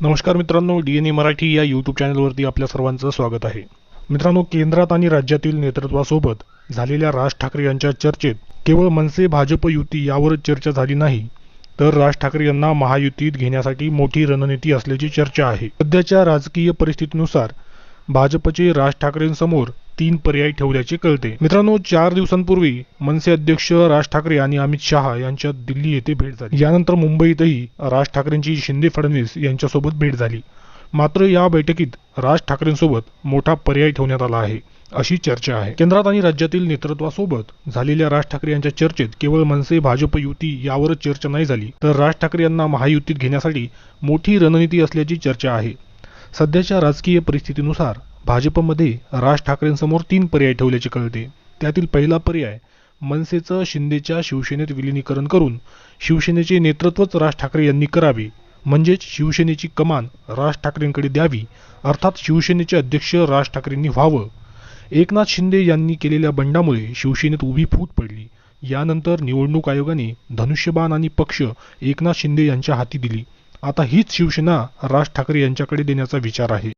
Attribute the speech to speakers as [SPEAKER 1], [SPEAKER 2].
[SPEAKER 1] नमस्कार मित्रांनो D N A Marathi या यूट्यूब चॅनलवरती आपल्या सर्वांचं स्वागत आहे. मित्रांनो केंद्रात आणि राज्यातील नेतृत्वासोबत झालेल्या राज ठाकरे यांच्या चर्चेत केवळ मनसे भाजप युती यावरच चर्चा झाली नाही तर राज ठाकरे यांना महायुतीत घेण्यासाठी मोठी रणनीती असल्याची चर्चा आहे. सध्याच्या राजकीय परिस्थितीनुसार भाजपचे राज ठाकरेंसमोर तीन पर्याय ठेवल्याचे कळते. मित्रांनो चार दिवसांपूर्वी मनसे अध्यक्ष राज ठाकरे आणि अमित शहा यांच्यात दिल्ली येथे भेट झाली. यानंतर मुंबईतही राज ठाकरेंची शिंदे फडणवीस यांच्यासोबत भेट झाली. मात्र या बैठकीत राज ठाकरेंसोबत मोठा पर्याय ठेवण्यात आला आहे अशी चर्चा आहे. केंद्रात आणि राज्यातील नेतृत्वासोबत झालेल्या राज ठाकरे यांच्या चर्चेत केवळ मनसे भाजप युती यावरच चर्चा नाही झाली. तर राज ठाकरे यांना महायुतीत घेण्यासाठी मोठी रणनीती असल्याची चर्चा आहे. सध्याच्या राजकीय परिस्थितीनुसार भाजपमध्ये राज ठाकरेंसमोर तीन पर्याय ठेवल्याचे कळते. त्यातील पहिला पर्याय मनसेचं शिंदेच्या शिवसेनेत विलिनीकरण करून शिवसेनेचे नेतृत्वच राज ठाकरे यांनी करावे. म्हणजेच शिवसेनेची कमान राज ठाकरेंकडे द्यावी. अर्थात शिवसेनेचे अध्यक्ष राज ठाकरेंनी व्हावं. एकनाथ शिंदे यांनी केलेल्या बंडामुळे शिवसेनेत उभी फूट पडली. यानंतर निवडणूक आयोगाने धनुष्यबाण आणि पक्ष एकनाथ शिंदे यांच्या हाती दिली. आता हीच शिवसेना राज ठाकरे यांच्याकडे देण्याचा विचार आहे.